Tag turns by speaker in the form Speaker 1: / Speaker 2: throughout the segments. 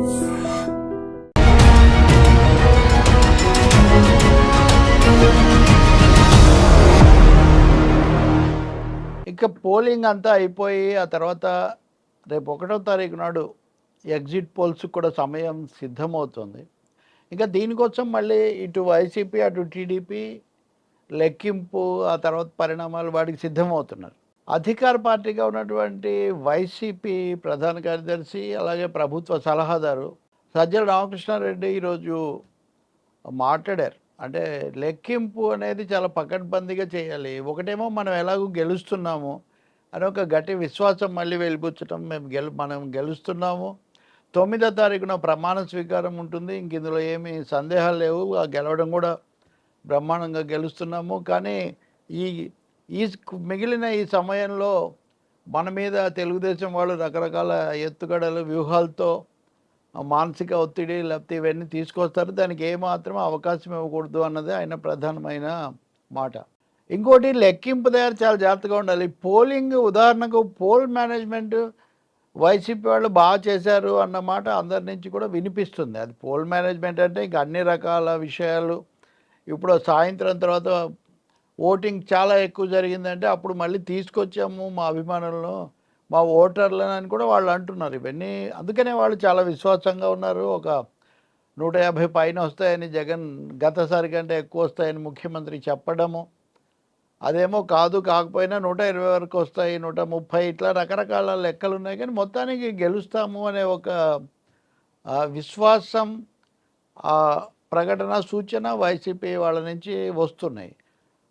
Speaker 1: ఇక పోలింగ్ అంతా అయిపోయి ఆ తర్వాత రేపు ఒకటో తారీఖు నాడు ఎగ్జిట్ పోల్స్ కూడా సమయం సిద్ధమవుతుంది. ఇంకా దీనికోసం మళ్ళీ ఇటు వైసీపీ అటు టీడీపీ లెక్కింపు ఆ తర్వాత పరిణామాలు వాటికి సిద్ధమవుతున్నారు. అధికార పార్టీగా ఉన్నటువంటి వైసీపీ ప్రధాన కార్యదర్శి అలాగే ప్రభుత్వ సలహాదారు సజ్జల రామకృష్ణారెడ్డి ఈరోజు మాట్లాడారు. అంటే లెక్కింపు అనేది చాలా పకడ్బందీగా చేయాలి. ఒకటేమో మనం ఎలాగో గెలుస్తున్నాము అని ఒక గట్టి విశ్వాసం మళ్ళీ వెలిపుచ్చటం మేము గెలు మనం గెలుస్తున్నాము. తొమ్మిదో తారీఖున ప్రమాణ స్వీకారం ఉంటుంది. ఇంక ఇందులో ఏమీ సందేహాలు లేవు. గెలవడం కూడా బ్రహ్మాండంగా గెలుస్తున్నాము. కానీ ఈ ఈ మిగిలిన ఈ సమయంలో మన మీద తెలుగుదేశం వాళ్ళు రకరకాల ఎత్తుగడలు వ్యూహాలతో మానసిక ఒత్తిడి లేకపోతే ఇవన్నీ తీసుకొస్తారు. దానికి ఏమాత్రం అవకాశం ఇవ్వకూడదు అన్నది ఆయన ప్రధానమైన మాట. ఇంకోటి లెక్కింపు దగ్గర చాలా జాగ్రత్తగా ఉండాలి. పోలింగ్ ఉదాహరణకు పోల్ మేనేజ్మెంట్ వైసీపీ వాళ్ళు బాగా చేశారు అన్న మాట అందరి నుంచి కూడా వినిపిస్తుంది. అది పోల్ మేనేజ్మెంట్ అంటే ఇంకా అన్ని రకాల విషయాలు. ఇప్పుడు సాయంత్రం తర్వాత ఓటింగ్ చాలా ఎక్కువ జరిగిందంటే అప్పుడు మళ్ళీ తీసుకొచ్చాము మా అభిమానులను మా ఓటర్లను అని కూడా వాళ్ళు అంటున్నారు. ఇవన్నీ అందుకనే వాళ్ళు చాలా విశ్వాసంగా ఉన్నారు. ఒక నూట యాభై పైన వస్తాయని జగన్ గతసారి కంటే ఎక్కువ వస్తాయని ముఖ్యమంత్రి చెప్పడము. అదేమో కాదు కాకపోయినా నూట ఇరవై వరకు వస్తాయి నూట ముప్పై ఇట్లా రకరకాల లెక్కలు ఉన్నాయి. కానీ మొత్తానికి గెలుస్తాము అనే ఒక విశ్వాసం ఆ ప్రకటన సూచన వైసీపీ వాళ్ళ నుంచి వస్తున్నాయి.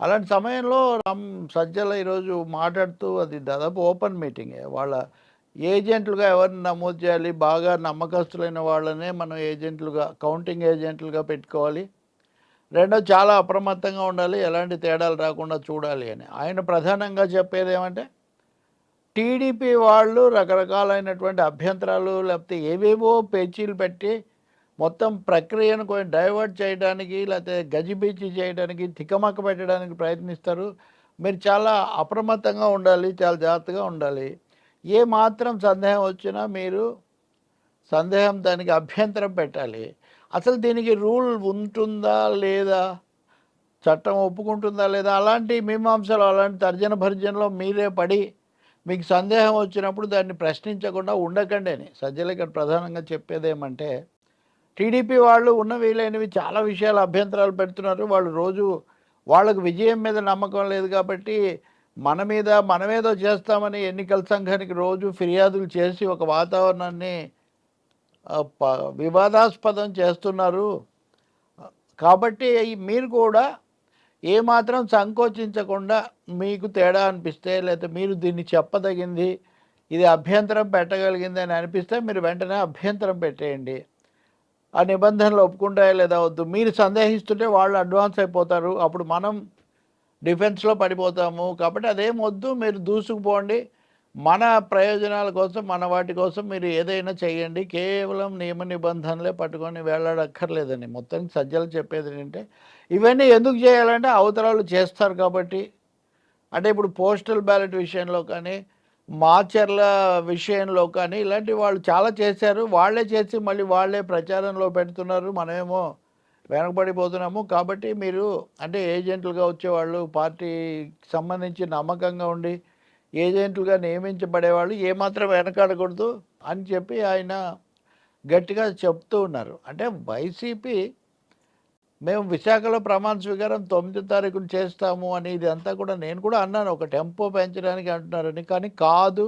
Speaker 1: అలాంటి సమయంలో రామ్ సజ్జల ఈరోజు మాట్లాడుతూ అది దాదాపు ఓపెన్ మీటింగే. వాళ్ళ ఏజెంట్లుగా ఎవరిని నమోదు చేయాలి బాగా నమ్మకస్తులైన వాళ్ళనే మనం ఏజెంట్లుగా కౌంటింగ్ ఏజెంట్లుగా పెట్టుకోవాలి. రెండో చాలా అప్రమత్తంగా ఉండాలి ఎలాంటి తేడాలు రాకుండా చూడాలి అని. ఆయన ప్రధానంగా చెప్పేది ఏమంటే టీడీపీ వాళ్ళు రకరకాలైనటువంటి అభ్యంతరాలు లేకపోతే ఏవేవో పేచీలు పెట్టి మొత్తం ప్రక్రియను కొంచెం డైవర్ట్ చేయడానికి లేకపోతే గజిబిజి చేయడానికి తికమక పెట్టడానికి ప్రయత్నిస్తారు. మీరు చాలా అప్రమత్తంగా ఉండాలి చాలా జాగ్రత్తగా ఉండాలి. ఏ మాత్రం సందేహం వచ్చినా మీరు సందేహం దానికి అభ్యంతరం పెట్టాలి. అసలు దీనికి రూల్ ఉంటుందా లేదా? చట్టం ఒప్పుకుంటుందా లేదా? అలాంటి మీమాంసలు అలాంటి తర్జన భర్జనలో మీరే పడి మీకు సందేహం వచ్చినప్పుడు దాన్ని ప్రశ్నించకుండా ఉండకండి అని సజ్జలు ప్రధానంగా చెప్పేది ఏమంటే టీడీపీ వాళ్ళు ఉన్న వీలైనవి చాలా విషయాలు అభ్యంతరాలు పెడుతున్నారు. వాళ్ళు రోజు వాళ్ళకు విజయం మీద నమ్మకం లేదు కాబట్టి మన మీద మనమేదో చేస్తామని ఎన్నికల సంఘానికి రోజు ఫిర్యాదులు చేసి ఒక వాతావరణాన్ని వివాదాస్పదం చేస్తున్నారు. కాబట్టి మీరు కూడా ఏమాత్రం సంకోచించకుండా మీకు తేడా అనిపిస్తే లేకపోతే మీరు దీన్ని చెప్పదగింది ఇది అభ్యంతరం పెట్టగలిగింది అని అనిపిస్తే మీరు వెంటనే అభ్యంతరం పెట్టేయండి. ఆ నిబంధనలు ఒప్పుకుంటాయా లేదా వద్దు. మీరు సందేహిస్తుంటే వాళ్ళు అడ్వాన్స్ అయిపోతారు. అప్పుడు మనం డిఫెన్స్లో పడిపోతాము. కాబట్టి అదేం వద్దు. మీరు దూసుకుపోండి. మన ప్రయోజనాల కోసం మన వాటి కోసం మీరు ఏదైనా చేయండి. కేవలం నియమ నిబంధనలే పట్టుకొని వెళ్ళడక్కర్లేదని మొత్తానికి సజ్జలు చెప్పేది ఏంటంటే ఇవన్నీ ఎందుకు చేయాలంటే అవతరాలు చేస్తారు కాబట్టి. అంటే ఇప్పుడు పోస్టల్ బ్యాలెట్ విషయంలో కానీ మాచర్ల విషయంలో కానీ ఇలాంటి వాళ్ళు చాలా చేశారు. వాళ్ళే చేసి మళ్ళీ వాళ్ళే ప్రచారంలో పెడుతున్నారు. మనమేమో వెనకబడిపోతున్నాము. కాబట్టి మీరు అంటే ఏజెంట్లుగా వచ్చేవాళ్ళు పార్టీకి సంబంధించి నమ్మకంగా ఉండి ఏజెంట్లుగా నియమించబడేవాళ్ళు ఏమాత్రం వెనకాడకూడదు అని చెప్పి ఆయన గట్టిగా చెప్తూ ఉన్నారు. అంటే వైసీపీ మేము విశాఖలో ప్రమాణ స్వీకారం తొమ్మిది తారీఖున చేస్తాము అని ఇది అంతా కూడా నేను కూడా అన్నాను. ఒక టెంపో పెంచడానికి అంటున్నారని. కానీ కాదు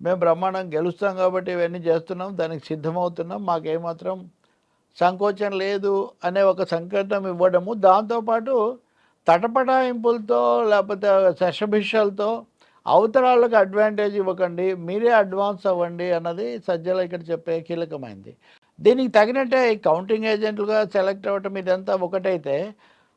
Speaker 1: మేము బ్రహ్మాండం గెలుస్తాం కాబట్టి ఇవన్నీ చేస్తున్నాం దానికి సిద్ధమవుతున్నాం. మాకేమాత్రం సంకోచం లేదు అనే ఒక సంకేతం ఇవ్వడము. దాంతోపాటు తటపటాయింపులతో లేకపోతే శశభిషలతో అవతరాలకు అడ్వాంటేజ్ ఇవ్వకండి మీరే అడ్వాన్స్ అవ్వండి అన్నది సజ్జల ఇక్కడ చెప్పే కీలకమైంది. దీనికి తగినట్టే కౌంటింగ్ ఏజెంట్లుగా సెలెక్ట్ అవ్వటం ఇదంతా ఒకటైతే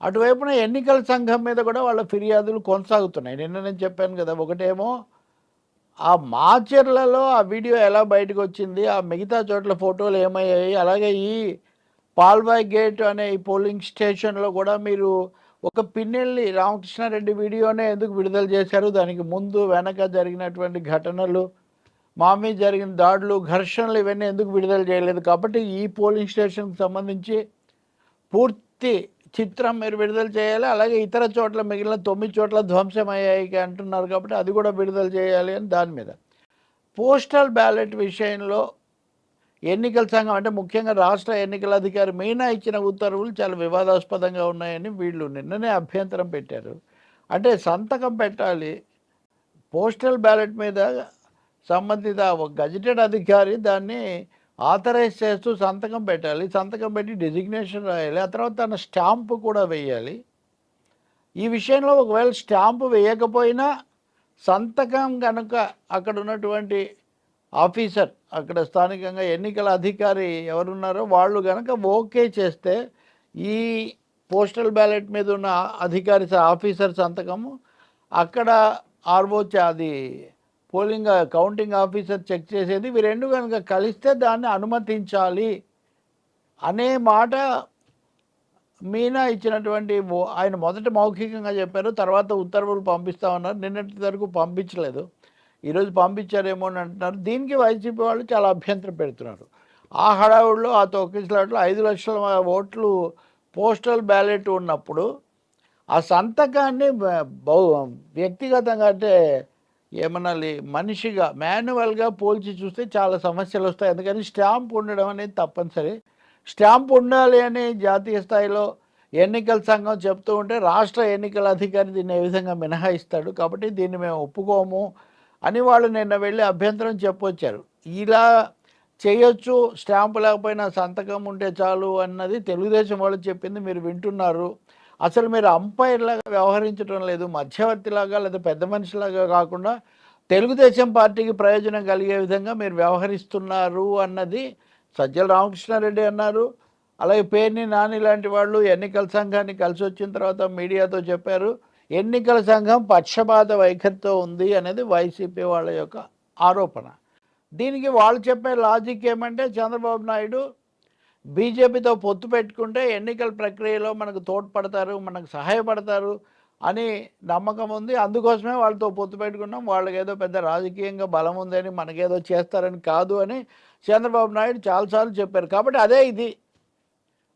Speaker 1: అటువైపున ఎన్నికల సంఘం మీద కూడా వాళ్ళ ఫిర్యాదులు కొనసాగుతున్నాయి. నిన్న నేను చెప్పాను కదా ఒకటేమో ఆ మాచర్లలో ఆ వీడియో ఎలా బయటకు వచ్చింది ఆ మిగతా చోట్ల ఫోటోలు ఏమయ్యాయి అలాగే ఈ పాల్బాయ్ గేట్ అనే ఈ పోలింగ్ స్టేషన్లో కూడా మీరు ఒక పిన్నెల్లి రామకృష్ణారెడ్డి వీడియోనే ఎందుకు విడుదల చేశారు దానికి ముందు వెనక జరిగినటువంటి ఘటనలు మా మీద జరిగిన దాడులు ఘర్షణలు ఇవన్నీ ఎందుకు విడుదల చేయలేదు? కాబట్టి ఈ పోలింగ్ స్టేషన్కి సంబంధించి పూర్తి చిత్రం మీరు విడుదల చేయాలి. అలాగే ఇతర చోట్ల మిగిలిన తొమ్మిది చోట్ల ధ్వంసమయ్యాయి అంటున్నారు కాబట్టి అది కూడా విడుదల చేయాలి అని దాని మీద. పోస్టల్ బ్యాలెట్ విషయంలో ఎన్నికల సంఘం అంటే ముఖ్యంగా రాష్ట్ర ఎన్నికల అధికారి మీనా ఇచ్చిన ఉత్తర్వులు చాలా వివాదాస్పదంగా ఉన్నాయని వీళ్ళు నిన్ననే అభ్యంతరం పెట్టారు. అంటే సంతకం పెట్టాలి. పోస్టల్ బ్యాలెట్ మీద సంబంధిత ఒక గజెటెడ్ అధికారి దాన్ని ఆథరైజ్ చేస్తూ సంతకం పెట్టాలి. సంతకం పెట్టి డెసిగ్నేషన్ రాయాలి. ఆ తర్వాత తన స్టాంపు కూడా వేయాలి. ఈ విషయంలో ఒకవేళ స్టాంపు వేయకపోయినా సంతకం కనుక అక్కడ ఉన్నటువంటి ఆఫీసర్ అక్కడ స్థానికంగా ఎన్నికల అధికారి ఎవరున్నారో వాళ్ళు కనుక ఓకే చేస్తే ఈ పోస్టల్ బ్యాలెట్ మీద ఉన్న అధికారి స- ఆఫీసర్ సంతకము అక్కడ ఆర్ఓ అది పోలింగ్ కౌంటింగ్ ఆఫీసర్ చెక్ చేసేది ఇవి రెండు కనుక కలిస్తే దాన్ని అనుమతించాలి అనే మాట మీనా ఇచ్చినటువంటి ఆయన మొదట మౌఖికంగా చెప్పారు తర్వాత ఉత్తర్వులు పంపిస్తా ఉన్నారు. నిన్నటి వరకు పంపించలేదు. ఈరోజు పంపించారేమో అని అంటున్నారు. దీనికి వైసీపీ వాళ్ళు చాలా అభ్యంతరం పెడుతున్నారు. ఆ హడావుడిలో ఆ తొక్కిసలాట్లో ఐదు లక్షల ఓట్లు పోస్టల్ బ్యాలెట్ ఉన్నప్పుడు ఆ సంతకాన్ని బ- బహు వ్యక్తిగతంగా అంటే ఏమనాలి? మనిషిగా మాన్యువల్గా పోల్చి చూస్తే చాలా సమస్యలు వస్తాయి. అందుకని స్టాంప్ ఉండడం అనేది తప్పనిసరి. స్టాంప్ ఉండాలి అని జాతీయ స్థాయిలో ఎన్నికల సంఘం చెప్తూ ఉంటే రాష్ట్ర ఎన్నికల అధికారి దీన్ని ఏ విధంగా మినహాయిస్తాడు? కాబట్టి దీన్ని మేము ఒప్పుకోము అని వాళ్ళు నిన్న వెళ్ళి అభ్యంతరం చెప్పొచ్చారు. ఇలా చేయొచ్చు స్టాంపు లేకపోయినా సంతకం ఉంటే చాలు అన్నది తెలుగుదేశం వాళ్ళు చెప్పింది మీరు వింటున్నారు. అసలు మీరు అంపైర్లాగా వ్యవహరించడం లేదు మధ్యవర్తిలాగా లేదా పెద్ద మనిషిలాగా కాకుండా తెలుగుదేశం పార్టీకి ప్రయోజనం కలిగే విధంగా మీరు వ్యవహరిస్తున్నారు అన్నది సజ్జల రామకృష్ణారెడ్డి అన్నారు. అలాగే పేర్ని నాని లాంటి వాళ్ళు ఎన్నికల సంఘాన్ని కలిసి వచ్చిన తర్వాత మీడియాతో చెప్పారు. ఎన్నికల సంఘం పక్షపాత వైఖరితో ఉంది అనేది వైసీపీ వాళ్ళ యొక్క ఆరోపణ. దీనికి వాళ్ళు చెప్పే లాజిక్ ఏమంటే చంద్రబాబు నాయుడు బీజేపీతో పొత్తు పెట్టుకుంటే ఎన్నికల ప్రక్రియలో మనకు తోడ్పడతారు మనకు సహాయపడతారు అని నమ్మకం ఉంది. అందుకోసమే వాళ్ళతో పొత్తు పెట్టుకున్నాం. వాళ్ళకి ఏదో పెద్ద రాజకీయంగా బలం ఉందని మనకేదో చేస్తారని కాదు అని చంద్రబాబు నాయుడు చాలాసార్లు చెప్పారు. కాబట్టి అదే ఇది.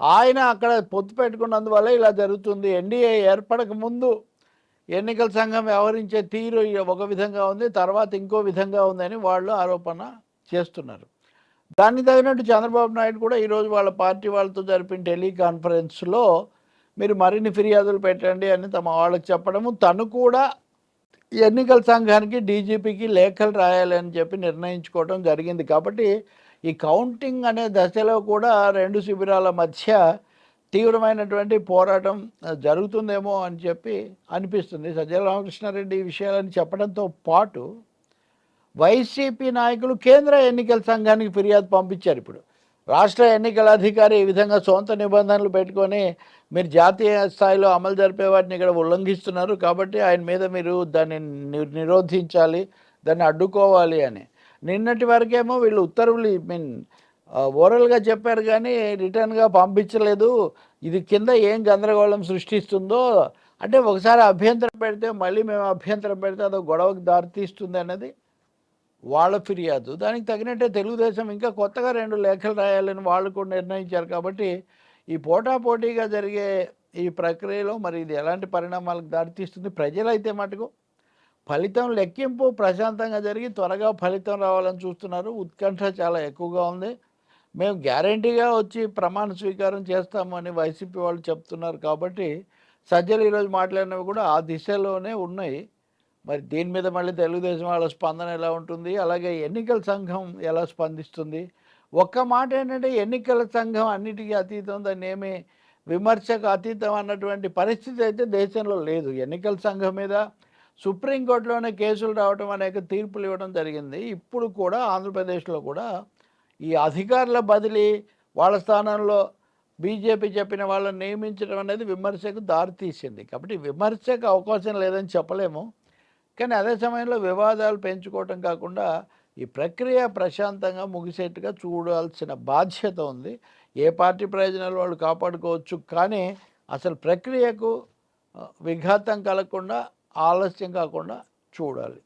Speaker 1: ఆయన అక్కడ పొత్తు పెట్టుకున్నందువల్ల ఇలా జరుగుతుంది. ఎన్డీఏ ఏర్పడక ముందు ఎన్నికల సంఘం వ్యవహరించే తీరు ఒక విధంగా ఉంది. తర్వాత ఇంకో విధంగా ఉందని వాళ్ళు ఆరోపణ చేస్తున్నారు. దాన్ని తగినట్టు చంద్రబాబు నాయుడు కూడా ఈరోజు వాళ్ళ పార్టీ వాళ్ళతో జరిపిన టెలికాన్ఫరెన్స్లో మీరు మరిన్ని ఫిర్యాదులు పెట్టండి అని తమ వాళ్ళకి చెప్పడము. తను కూడా ఎన్నికల సంఘానికి డీజీపీకి లేఖలు రాయాలని చెప్పి నిర్ణయించుకోవడం జరిగింది. కాబట్టి ఈ కౌంటింగ్ అనే దశలో కూడా రెండు శిబిరాల మధ్య తీవ్రమైనటువంటి పోరాటం జరుగుతుందేమో అని చెప్పి అనిపిస్తుంది. సజ్జల రామకృష్ణారెడ్డి ఈ విషయాలని చెప్పడంతో పాటు వైసీపీ నాయకులు కేంద్ర ఎన్నికల సంఘానికి ఫిర్యాదు పంపించారు ఇప్పుడు. రాష్ట్ర ఎన్నికల అధికారి ఈ విధంగా సొంత నిబంధనలు పెట్టుకొని మీరు జాతీయ స్థాయిలో అమలు జరిపే వాటిని ఇక్కడ ఉల్లంఘిస్తున్నారు కాబట్టి ఆయన మీద మీరు దాన్ని ని- నిరోధించాలి దాన్ని అడ్డుకోవాలి అని. నిన్నటి వరకేమో వీళ్ళు ఉత్తర్వులు మీన్ ఓరల్గా చెప్పారు కానీ రిటర్న్గా పంపించలేదు. ఇది కింద ఏం గందరగోళం సృష్టిస్తుందో అంటే ఒకసారి అభ్యంతరం పెడితే మళ్ళీ మేము అభ్యంతరం పెడితే అదో గొడవకు దారితీస్తుంది అనేది వాళ్ళ ఫిర్యాదు. దానికి తగినట్టే తెలుగుదేశం ఇంకా కొత్తగా రెండు లేఖలు రాయాలని వాళ్ళు కూడా నిర్ణయించారు కాబట్టి ఈ పోటాపోటీగా జరిగే ఈ ప్రక్రియలో మరి ఇది ఎలాంటి పరిణామాలకు దారితీస్తుంది? ప్రజలైతే మటుకు ఫలితం లెక్కింపు ప్రశాంతంగా జరిగి త్వరగా ఫలితం రావాలని చూస్తున్నారు. ఉత్కంఠ చాలా ఎక్కువగా ఉంది. మేము గ్యారంటీగా వచ్చి ప్రమాణ స్వీకారం చేస్తామని వైసీపీ వాళ్ళు చెప్తున్నారు కాబట్టి సజ్జలు ఈరోజు మాట్లాడినవి కూడా ఆ దిశలోనే ఉన్నాయి. మరి దీని మీద మళ్ళీ తెలుగుదేశం వాళ్ళ స్పందన ఎలా ఉంటుంది? అలాగే ఎన్నికల సంఘం ఎలా స్పందిస్తుంది? ఒక్క మాట ఏంటంటే ఎన్నికల సంఘం అన్నిటికీ అతీతం దాన్ని ఏమి విమర్శకు అతీతం అన్నటువంటి పరిస్థితి అయితే దేశంలో లేదు. ఎన్నికల సంఘం మీద సుప్రీంకోర్టులోనే కేసులు రావడం అనేక తీర్పులు ఇవ్వడం జరిగింది. ఇప్పుడు కూడా ఆంధ్రప్రదేశ్లో కూడా ఈ అధికారుల బదిలీ వాళ్ళ స్థానంలో బీజేపీ చెప్పిన వాళ్ళని నియమించడం అనేది విమర్శకు దారితీసింది. కాబట్టి విమర్శకు అవకాశం లేదని చెప్పలేము. కానీ అదే సమయంలో వివాదాలు పెంచుకోవటం కాకుండా ఈ ప్రక్రియ ప్రశాంతంగా ముగిసేట్టుగా చూడాల్సిన బాధ్యత ఉంది. ఏ పార్టీ ప్రయోజనాలు వాళ్ళు కాపాడుకోవచ్చు కానీ అసలు ప్రక్రియకు విఘాతం కలగకుండా ఆలస్యం కాకుండా చూడాలి.